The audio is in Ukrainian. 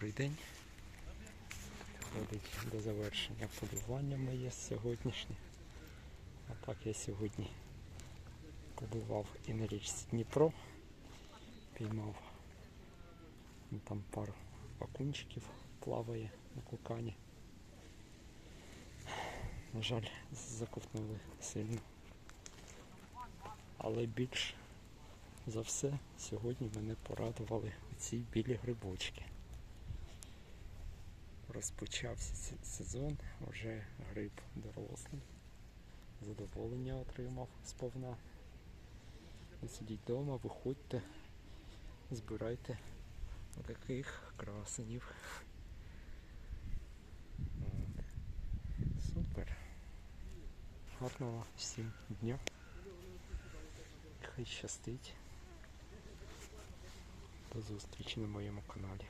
Добрий день. Ходить до завершення полювання моє сьогоднішнє. А так я сьогодні побував і на річці Дніпро. Піймав ну, там пару окунчиків плаває на кукані. На жаль, заковтнули сильно. Але більш за все сьогодні мене порадували ці білі грибочки. Розпочався се- сезон, вже гриб дорослий. Задоволення отримав сповна. Не сидіть вдома, виходьте, збирайте таких красенів. Супер. Гарного всім дня. Хай щастить. До зустрічі на моєму каналі.